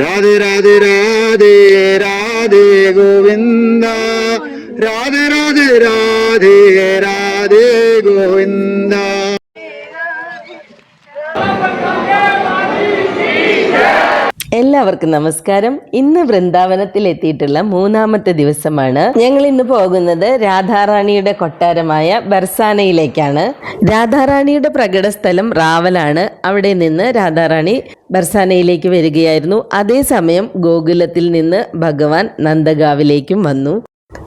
രാധേ രാധേ രാധേ രാധേ ഗോവിന്ദ. രാധേ രാധേ രാധേ രാധേ ഗോവിന്ദ. എല്ലാവർക്കും നമസ്കാരം. ഇന്ന് വൃന്ദാവനത്തിൽ എത്തിയിട്ടുള്ള മൂന്നാമത്തെ ദിവസമാണ്. ഞങ്ങൾ ഇന്ന് പോകുന്നത് രാധാറാണിയുടെ കൊട്ടാരമായ ബർസാനയിലേക്കാണ്. രാധാറാണിയുടെ പ്രകട സ്ഥലം റാവലാണ്. അവിടെ നിന്ന് രാധാറാണി ബർസാനയിലേക്ക് വരികയായിരുന്നു. അതേസമയം ഗോകുലത്തിൽ നിന്ന് ഭഗവാൻ നന്ദഗാവിലേക്കും വന്നു.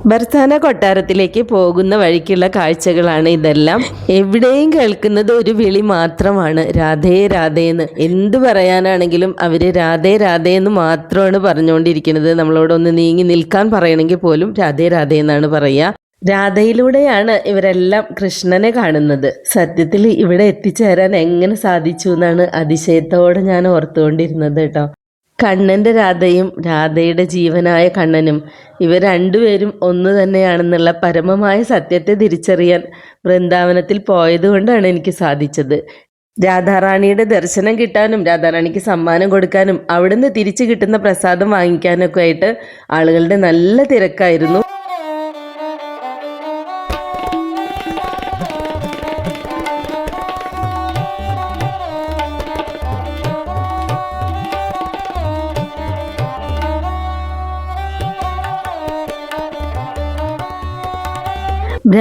ബർസാന കൊട്ടാരത്തിലേക്ക് പോകുന്ന വഴിക്കുള്ള കാഴ്ചകളാണ് ഇതെല്ലാം. എവിടെയും കേൾക്കുന്നത് ഒരു വിളി മാത്രമാണ്. രാധേ രാധേ എന്ന്. എന്ത് പറയാനാണെങ്കിലും അവർ രാധേ രാധേ എന്ന് മാത്രമാണ് പറഞ്ഞുകൊണ്ടിരിക്കുന്നത്. നമ്മളോടൊന്ന് നീങ്ങി നിൽക്കാൻ പറയണമെങ്കിൽ പോലും രാധേ രാധേ എന്നാണ് പറയുക. രാധയിലൂടെയാണ് ഇവരെല്ലാം കൃഷ്ണനെ കാണുന്നത്. സത്യത്തിൽ ഇവിടെ എത്തിച്ചേരാൻ എങ്ങനെ സാധിച്ചു എന്നാണ് അതിശയത്തോടെ ഞാൻ ഓർത്തുകൊണ്ടിരുന്നത് കേട്ടോ. കണ്ണന്റെ രാധയും രാധയുടെ ജീവനായ കണ്ണനും. ഇവർ രണ്ടുപേരും ഒന്ന് തന്നെയാണെന്നുള്ള പരമമായ സത്യത്തെ തിരിച്ചറിയാൻ വൃന്ദാവനത്തിൽ പോയതുകൊണ്ടാണ് എനിക്ക് സാധിച്ചത്. രാധാറാണിയുടെ ദർശനം കിട്ടാനും രാധാറാണിക്ക് സമ്മാനം കൊടുക്കാനും അവിടുന്ന് തിരിച്ചു കിട്ടുന്ന പ്രസാദം വാങ്ങിക്കാനൊക്കെ ആയിട്ട് ആളുകളുടെ നല്ല തിരക്കായിരുന്നു.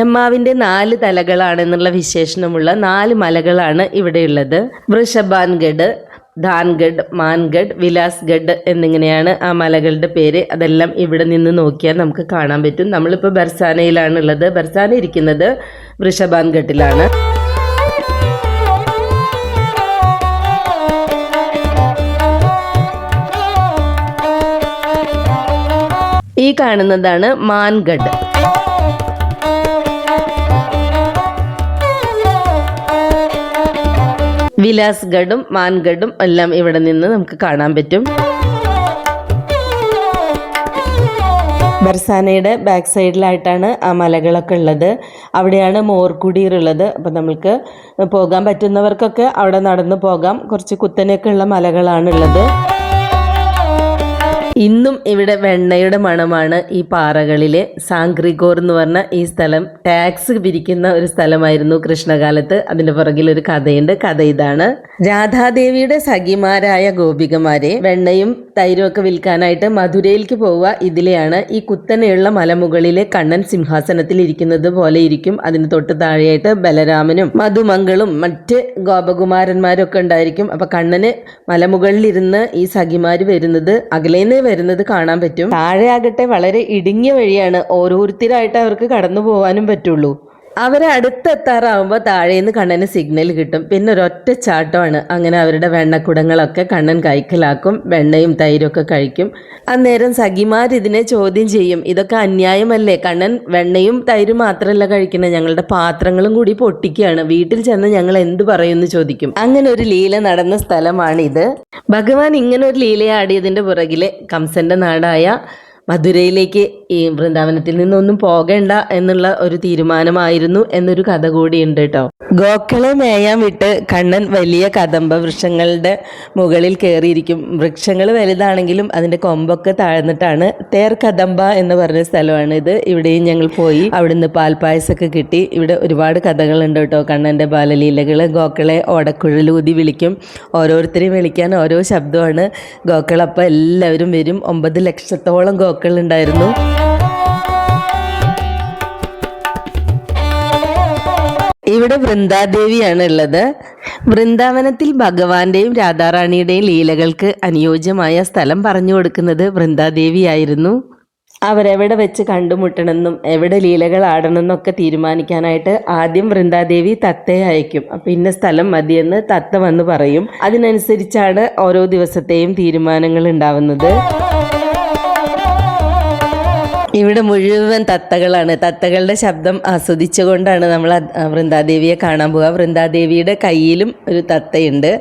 ബ്രഹ്മാവിന്റെ നാല് തലകളാണെന്നുള്ള വിശേഷണമുള്ള നാല് മലകളാണ് ഇവിടെയുള്ളത്. വൃഷഭാൻഗഡ് ധാൻഗഡ് മാൻഗഡ് വിലാസ്ഗഡ് എന്നിങ്ങനെയാണ് ആ മലകളുടെ പേര്. അതെല്ലാം ഇവിടെ നിന്ന് നോക്കിയാൽ നമുക്ക് കാണാൻ പറ്റും. നമ്മളിപ്പോൾ ബർസാനയിലാണുള്ളത്. ബർസാന ഇരിക്കുന്നത് വൃഷഭാൻഗഡിലാണ്. ഈ കാണുന്നതാണ് മാൻഗഡ്. വിലാസ്ഗഡും മാൻഗഡും എല്ലാം ഇവിടെ നിന്ന് നമുക്ക് കാണാൻ പറ്റും. ബർസാനയുടെ ബാക്ക് സൈഡിലായിട്ടാണ് ആ മലകളൊക്കെ ഉള്ളത്. അവിടെയാണ് മോർകുടീറുള്ളത് അപ്പം നമുക്ക് പോകാൻ പറ്റുന്നവർക്കൊക്കെ അവിടെ നടന്നു പോകാം. കുറച്ച് കുത്തനെയൊക്കെ ഉള്ള മലകളാണുള്ളത് ഉള്ളത്. ഇന്നും ഇവിടെ വെണ്ണയുടെ മണമാണ് ഈ പാറകളിലെ. സാങ്ക്രിഗോർ എന്ന് പറഞ്ഞ ഈ സ്ഥലം ടാക്സ് പിരിക്കുന്ന ഒരു സ്ഥലമായിരുന്നു കൃഷ്ണകാലത്ത്. അതിന്റെ പുറകിൽ ഒരു കഥയുണ്ട്. കഥ ഇതാണ്. രാധാദേവിയുടെ സഖിമാരായ ഗോപികമാരെ വെണ്ണയും തൈരും ഒക്കെ വിൽക്കാനായിട്ട് മധുരയിലേക്ക് പോവുക ഇതിലെയാണ് ഈ കുത്തനെയുള്ള മലമുകളിലെ കണ്ണൻ സിംഹാസനത്തിൽ ഇരിക്കുന്നത് പോലെ ഇരിക്കും. അതിന് തൊട്ട് താഴെയായിട്ട് ബലരാമനും മധുമംഗളും മറ്റ് ഗോപകുമാരന്മാരും ഒക്കെ ഉണ്ടായിരിക്കും. അപ്പൊ കണ്ണന് മലമുകളിലിരുന്ന് ഈ സഖിമാര് വരുന്നത് അകലേന്ന് വരുന്നത് കാണാൻ പറ്റും. താഴെ ആകട്ടെ വളരെ ഇടുങ്ങിയ വഴിയാണ് ഓരോരുത്തരായിട്ട് അവർക്ക് കടന്നു പോകാനും പറ്റുള്ളൂ. അവരെ അടുത്തെത്താറാവുമ്പോൾ താഴേന്ന് കണ്ണന് സിഗ്നൽ കിട്ടും. പിന്നെ ഒരൊറ്റ ചാട്ടമാണ്. അങ്ങനെ അവരുടെ വെണ്ണക്കുടങ്ങളൊക്കെ കണ്ണൻ കൈക്കലാക്കും വെണ്ണയും തൈരൊക്കെ കഴിക്കും. അന്നേരം സഖിമാർ ഇതിനെ ചോദ്യം ചെയ്യും. ഇതൊക്കെ അന്യായമല്ലേ? കണ്ണൻ വെണ്ണയും തൈരും മാത്രമല്ല കഴിക്കുന്നത്. ഞങ്ങളുടെ പാത്രങ്ങളും കൂടി പൊട്ടിക്കുകയാണ്. വീട്ടിൽ ചെന്ന് ഞങ്ങൾ എന്ത് പറയുമെന്ന് ചോദിക്കും. അങ്ങനെ ഒരു ലീല നടന്ന സ്ഥലമാണിത്. ഭഗവാൻ ഇങ്ങനെ ഒരു ലീലയാടിയതിന്റെ പുറകിലെ കംസന്റെ നാടായ മധുരയിലേക്ക് ഈ വൃന്ദാവനത്തിൽ നിന്നൊന്നും പോകേണ്ട എന്നുള്ള ഒരു തീരുമാനമായിരുന്നു എന്നൊരു കഥ കൂടിയുണ്ട് കേട്ടോ. ഗോക്കളെ മേയാൻ വിട്ട് കണ്ണൻ വലിയ കദംബ വൃക്ഷങ്ങളുടെ മുകളിൽ കയറിയിരിക്കും. വൃക്ഷങ്ങൾ വലുതാണെങ്കിലും അതിന്റെ കൊമ്പൊക്കെ താഴ്ന്നിട്ടാണ് തേർ കദംബ എന്ന് പറഞ്ഞ സ്ഥലമാണ് ഇത്. ഇവിടെയും ഞങ്ങൾ പോയി അവിടുന്ന് പാൽപ്പായസമൊക്കെ കിട്ടി. ഇവിടെ ഒരുപാട് കഥകളുണ്ട് കേട്ടോ. കണ്ണന്റെ ബാലലീലകൾ ഗോക്കളെ ഓടക്കുഴലൂതി വിളിക്കും. ഓരോരുത്തരെയും വിളിക്കാൻ ഓരോ ശബ്ദമാണ്. ഗോക്കളപ്പം എല്ലാവരും വരും. ഒമ്പത് ലക്ഷത്തോളം ഗോക്കൾ ഉണ്ടായിരുന്നു ഇവിടെ വൃന്ദാദേവിയാണ് ഉള്ളത് വൃന്ദാവനത്തിൽ ഭഗവാന്റെയും രാധാറാണിയുടെയും ലീലകൾക്ക് അനുയോജ്യമായ സ്ഥലം പറഞ്ഞു കൊടുക്കുന്നത് വൃന്ദാദേവിയായിരുന്നു. അവരെവിടെ വെച്ച് കണ്ടുമുട്ടണമെന്നും എവിടെ ലീലകൾ ആടണമെന്നൊക്കെ തീരുമാനിക്കാനായിട്ട് ആദ്യം വൃന്ദാദേവി തത്തയെ അയക്കും. അപ്പം ഇന്ന സ്ഥലം മതിയെന്ന് തത്ത വന്ന് പറയും. അതിനനുസരിച്ചാണ് ഓരോ ദിവസത്തെയും തീരുമാനങ്ങൾ ഉണ്ടാവുന്നത്. ഇവിടെ മുഴുവൻ തത്തകളാണ്. തത്തകളുടെ ശബ്ദം ആസ്വദിച്ചുകൊണ്ടാണ് നമ്മൾ വൃന്ദാദേവിയെ കാണാൻ പോവുക. വൃന്ദാദേവിയുടെ കയ്യിലും ഒരു തത്തയുണ്ട്.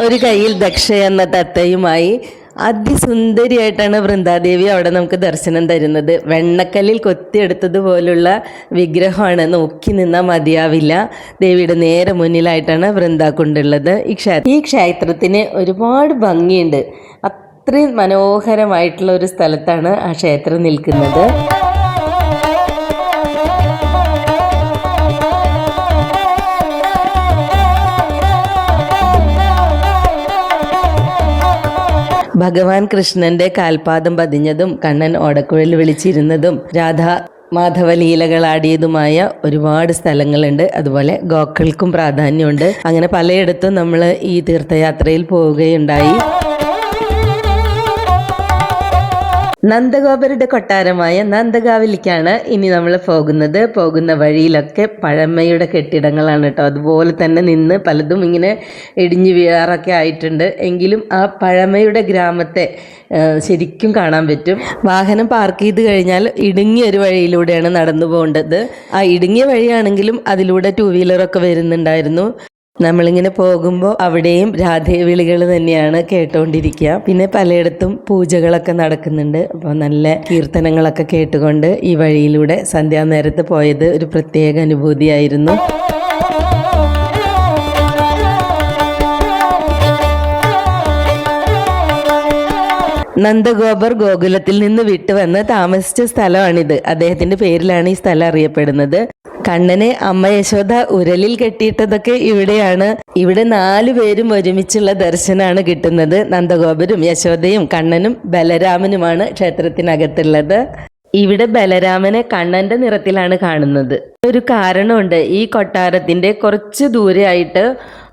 ഒരു കയ്യിൽ ദക്ഷ എന്ന തത്തയുമായി അതിസുന്ദരിയായിട്ടാണ് വൃന്ദാദേവി അവിടെ നമുക്ക് ദർശനം തരുന്നത്. വെണ്ണക്കല്ലിൽ കൊത്തിയെടുത്തതുപോലുള്ള വിഗ്രഹമാണ്. നോക്കി നിന്നാൽ മതിയാവില്ല. ദേവിയുടെ നേരെ മുന്നിലായിട്ടാണ് വൃന്ദാക്കുണ്ടുള്ളത്. ഈ ക്ഷേത്രം ഈ ക്ഷേത്രത്തിന് ഒരുപാട് ഭംഗിയുണ്ട്. അത്രയും മനോഹരമായിട്ടുള്ള ഒരു സ്ഥലത്താണ് ആ ക്ഷേത്രം നിൽക്കുന്നത്. ഭഗവാൻ കൃഷ്ണന്റെ കാൽപാദം പതിഞ്ഞതും കണ്ണൻ ഓടക്കുഴൽ വിളിച്ചിരുന്നതും രാധ ലീലകളാടിയതുമായ ഒരുപാട് സ്ഥലങ്ങളുണ്ട്. അതുപോലെ ഗോക്കൾക്കും പ്രാധാന്യമുണ്ട്. അങ്ങനെ പലയിടത്തും നമ്മൾ ഈ തീർത്ഥയാത്രയിൽ പോവുകയുണ്ടായി. നന്ദഗോപരുടെ കൊട്ടാരമായ നന്ദഗാവിലേക്കാണ് ഇനി നമ്മൾ പോകുന്നത്. പോകുന്ന വഴിയിലൊക്കെ പഴമയുടെ കെട്ടിടങ്ങളാണ് കേട്ടോ. അതുപോലെ തന്നെ നിന്ന് പലതും ഇങ്ങനെ ഇടിഞ്ഞു വീഴാറൊക്കെ ആയിട്ടുണ്ട്. എങ്കിലും ആ പഴമയുടെ ഗ്രാമത്തെ ശരിക്കും കാണാൻ പറ്റും. വാഹനം പാർക്ക് ചെയ്ത് കഴിഞ്ഞാൽ ഇടുങ്ങിയ ഒരു വഴിയിലൂടെയാണ് നടന്നു പോകേണ്ടത് ആ ഇടുങ്ങിയ വഴിയാണെങ്കിലും അതിലൂടെ ടൂ വീലറൊക്കെ വരുന്നുണ്ടായിരുന്നു. നമ്മളിങ്ങനെ പോകുമ്പോൾ അവിടെയും രാധേവിളികൾ തന്നെയാണ് കേട്ടുകൊണ്ടിരിക്കുക പിന്നെ പലയിടത്തും പൂജകളൊക്കെ നടക്കുന്നുണ്ട്. അപ്പോൾ നല്ല കീർത്തനങ്ങളൊക്കെ കേട്ടുകൊണ്ട് ഈ വഴിയിലൂടെ സന്ധ്യാനേരത്ത് പോയത് ഒരു പ്രത്യേക അനുഭൂതിയായിരുന്നു. നന്ദഗോപർ ഗോകുലത്തിൽ നിന്ന് വിട്ടുവന്ന് താമസിച്ച സ്ഥലമാണിത്. അദ്ദേഹത്തിന്റെ പേരിലാണ് ഈ സ്ഥലം അറിയപ്പെടുന്നത്. കണ്ണനെ അമ്മ യശോദ ഉരലിൽ കെട്ടിയിട്ടതൊക്കെ ഇവിടെയാണ്. ഇവിടെ നാലു പേരും ഒരുമിച്ചുള്ള ദർശനമാണ് കിട്ടുന്നത്. നന്ദഗോപരും യശോദയും കണ്ണനും ബലരാമനുമാണ് ക്ഷേത്രത്തിനകത്തുള്ളത്. ഇവിടെ ബലരാമനെ കണ്ണന്റെ നിറത്തിലാണ് കാണുന്നത്. ഒരു കാരണമുണ്ട്. ഈ കൊട്ടാരത്തിന്റെ കുറച്ച് ദൂരെയായിട്ട്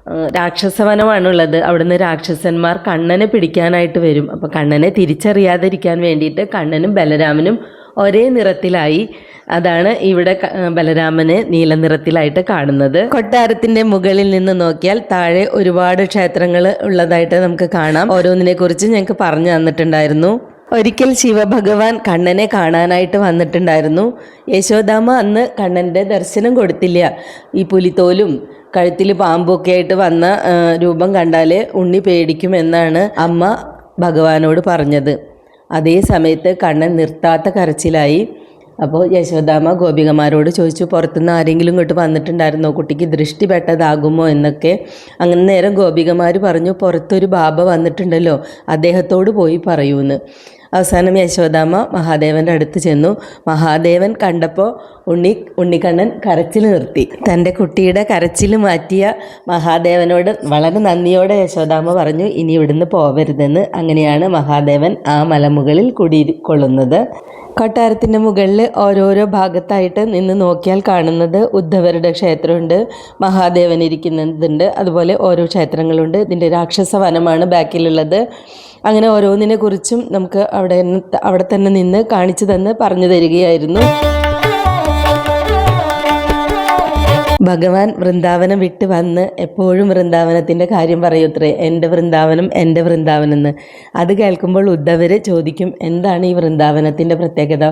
രാക്ഷസവനമാണുള്ളത്. അവിടുന്ന് രാക്ഷസന്മാർ കണ്ണനെ പിടിക്കാനായിട്ട് വരും. അപ്പോൾ കണ്ണനെ തിരിച്ചറിയാതിരിക്കാൻ വേണ്ടിയിട്ട് കണ്ണനും ബലരാമനും ഒരേ നിറത്തിലായി അതാണ് ഇവിടെ ബലരാമനെ നീല നിറത്തിലായിട്ട് കാണുന്നത്. കൊട്ടാരത്തിന്റെ മുകളിൽ നിന്ന് നോക്കിയാൽ താഴെ ഒരുപാട് ക്ഷേത്രങ്ങൾ ഉള്ളതായിട്ട് നമുക്ക് കാണാം. ഓരോന്നിനെ കുറിച്ച് ഞങ്ങൾക്ക് പറഞ്ഞു തന്നിട്ടുണ്ടായിരുന്നു. ഒരിക്കൽ ശിവഭഗവാൻ കണ്ണനെ കാണാനായിട്ട് വന്നിട്ടുണ്ടായിരുന്നു. യശോദാമ അന്ന് കണ്ണന്റെ ദർശനം കൊടുത്തില്ല. ഈ പുലിത്തോലും കഴുത്തിൽ പാമ്പൊക്കെ ആയിട്ട് വന്ന രൂപം കണ്ടാൽ ഉണ്ണി പേടിക്കുമെന്നാണ് അമ്മ ഭഗവാനോട് പറഞ്ഞത്. അതേ സമയത്ത് കണ്ണൻ നിർത്താത്ത കരച്ചിലായി. അപ്പോൾ യശോദാമ്മ ഗോപികമാരോട് ചോദിച്ചു പുറത്തുനിന്ന് ആരെങ്കിലും ഇങ്ങോട്ട് വന്നിട്ടുണ്ടായിരുന്നോ? കുട്ടിക്ക് ദൃഷ്ടി പെട്ടതാകുമോ? എന്നൊക്കെ. അങ്ങനെ നേരം ഗോപികമാർ പറഞ്ഞു പുറത്തൊരു ബാബ വന്നിട്ടുണ്ടല്ലോ അദ്ദേഹത്തോട് പോയി പറയൂന്ന്. അവസാനം യശോദാമ്മ മഹാദേവന്റെ അടുത്ത് ചെന്നു. മഹാദേവൻ കണ്ടപ്പോൾ ഉണ്ണി ഉണ്ണിക്കണ്ണൻ കരച്ചിൽ നിർത്തി. തന്റെ കുട്ടിയുടെ കരച്ചിൽ മാറ്റിയ മഹാദേവനോട് വളരെ നന്ദിയോടെ യശോദാമ്മ പറഞ്ഞു ഇനി ഇവിടുന്ന് പോവരുതെന്ന്. അങ്ങനെയാണ് മഹാദേവൻ ആ മലമുകളിൽ കുടികൊള്ളുന്നത് കൊട്ടാരത്തിന്റെ മുകളിൽ ഓരോരോ ഭാഗത്തായിട്ട് നിന്ന് നോക്കിയാൽ കാണുന്നത് ഉദ്ധവരുടെ ക്ഷേത്രമുണ്ട്. മഹാദേവൻ ഇരിക്കുന്നതുണ്ട്. അതുപോലെ ഓരോ ക്ഷേത്രങ്ങളുണ്ട്. ഇതിന്റെ രാക്ഷസ വനമാണ് ബാക്കിലുള്ളത്. അങ്ങനെ ഓരോന്നിനെ കുറിച്ചും നമുക്ക് അവിടെ അവിടെ തന്നെ നിന്ന് കാണിച്ചു തന്ന് പറഞ്ഞു തരികയായിരുന്നു. ഭഗവാൻ വൃന്ദാവനം വിട്ട് വന്ന് എപ്പോഴും വൃന്ദാവനത്തിന്റെ കാര്യം പറയൂത്രേ എന്റെ വൃന്ദാവനം എന്റെ വൃന്ദാവനം എന്ന് അത് കേൾക്കുമ്പോൾ ഉദ്ധവർ ചോദിക്കും എന്താണ് ഈ വൃന്ദാവനത്തിന്റെ പ്രത്യേകത?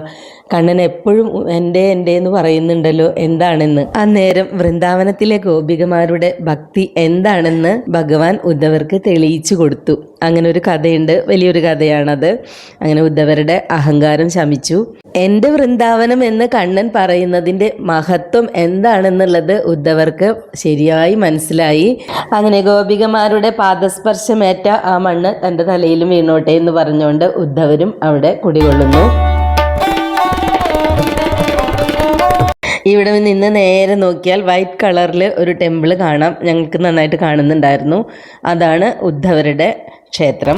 കണ്ണൻ എപ്പോഴും എന്റെ എന്റെ എന്ന് പറയുന്നുണ്ടല്ലോ എന്താണെന്ന്? അന്നേരം വൃന്ദാവനത്തിലെ ഗോപികമാരുടെ ഭക്തി എന്താണെന്ന് ഭഗവാൻ ഉദ്ധവർക്ക് തെളിയിച്ചു കൊടുത്തു. അങ്ങനെ ഒരു കഥയുണ്ട് വലിയൊരു കഥയാണത്. അങ്ങനെ ഉദ്ധവരുടെ അഹങ്കാരം ശമിച്ചു. എന്റെ വൃന്ദാവനം എന്ന് കണ്ണൻ പറയുന്നതിന്റെ മഹത്വം എന്താണെന്നുള്ളത് ഉദ്ധവർക്ക് ശരിയായി മനസ്സിലായി. അങ്ങനെ ഗോപികമാരുടെ പാദസ്പർശമേറ്റ ആ മണ്ണ് തന്റെ തലയിലും വീണോട്ടെ എന്ന് പറഞ്ഞുകൊണ്ട് ഉദ്ധവരും അവിടെ കുടികൊള്ളുന്നു. ഇവിടെ നിന്ന് നേരെ നോക്കിയാൽ വൈറ്റ് കളറിൽ ഒരു ടെമ്പിൾ കാണാം. ഞങ്ങൾക്ക് നന്നായിട്ട് കാണുന്നുണ്ടായിരുന്നു. അതാണ് ഉദ്ധവരുടെ ക്ഷേത്രം.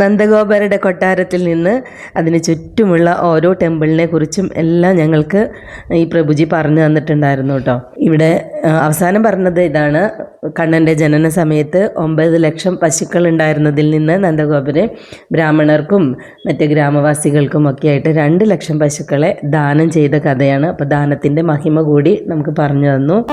നന്ദഗോപരുടെ കൊട്ടാരത്തിൽ നിന്ന് അതിന് ചുറ്റുമുള്ള ഓരോ ടെമ്പിളിനെ കുറിച്ചും എല്ലാം ഞങ്ങൾക്ക് ഈ പ്രഭുജി പറഞ്ഞു തന്നിട്ടുണ്ടായിരുന്നു കേട്ടോ. ഇവിടെ അവസാനം പറഞ്ഞത് ഇതാണ്. കണ്ണന്റെ ജനന സമയത്ത് ഒമ്പത് ലക്ഷം പശുക്കൾ ഉണ്ടായിരുന്നതിൽ നിന്ന് നന്ദഗോപുര ബ്രാഹ്മണർക്കും മറ്റ് ഗ്രാമവാസികൾക്കും ഒക്കെ ആയിട്ട് രണ്ട് ലക്ഷം പശുക്കളെ ദാനം ചെയ്ത കഥയാണ്. അപ്പോൾ ദാനത്തിന്റെ മഹിമ കൂടി നമുക്ക് പറഞ്ഞു തന്നു.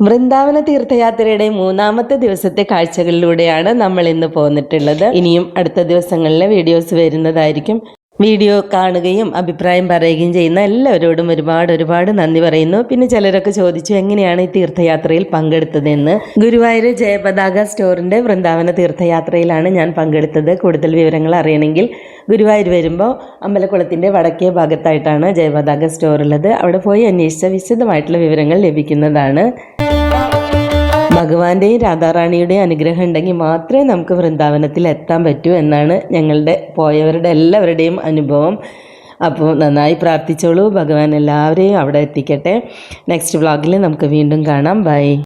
വൃന്ദാവന തീർത്ഥയാത്രയുടെ മൂന്നാമത്തെ ദിവസത്തെ കാഴ്ചകളിലൂടെയാണ് നമ്മൾ ഇന്ന് പോന്നിട്ടുള്ളത്. ഇനിയും അടുത്ത ദിവസങ്ങളിലെ വീഡിയോസ് വരുന്നതായിരിക്കും. വീഡിയോ കാണുകയും അഭിപ്രായം പറയുകയും ചെയ്യുന്ന എല്ലാവരോടും ഒരുപാട് ഒരുപാട് നന്ദി പറയുന്നു. പിന്നെ ചിലരൊക്കെ ചോദിച്ചു എങ്ങനെയാണ് ഈ തീർത്ഥയാത്രയിൽ പങ്കെടുത്തതെന്ന്? ഗുരുവായൂർ ജയപതാക സ്റ്റോറിന്റെ വൃന്ദാവന തീർത്ഥയാത്രയിലാണ് ഞാൻ പങ്കെടുത്തത്. കൂടുതൽ വിവരങ്ങൾ അറിയണമെങ്കിൽ ഗുരുവായൂർ വരുമ്പോൾ അമ്പലക്കുളത്തിന്റെ വടക്കേ ഭാഗത്തായിട്ടാണ് ജയപതാക സ്റ്റോർ ഉള്ളത് അവിടെ പോയി അന്വേഷിച്ച വിശദമായിട്ടുള്ള വിവരങ്ങൾ ലഭിക്കുന്നതാണ്. ഭഗവാന്റെയും രാധാറാണിയുടെയും അനുഗ്രഹം ഉണ്ടെങ്കിൽ മാത്രമേ നമുക്ക് വൃന്ദാവനത്തിൽ എത്താൻ പറ്റൂ എന്നാണ് ഞങ്ങളുടെ പോയവരുടെ എല്ലാവരുടെയും അനുഭവം. അപ്പോൾ നന്നായി പ്രാർത്ഥിച്ചോളൂ. ഭഗവാൻ എല്ലാവരെയും അവിടെ എത്തിക്കട്ടെ. നെക്സ്റ്റ് വ്ളോഗിൽ നമുക്ക് വീണ്ടും കാണാം. ബൈ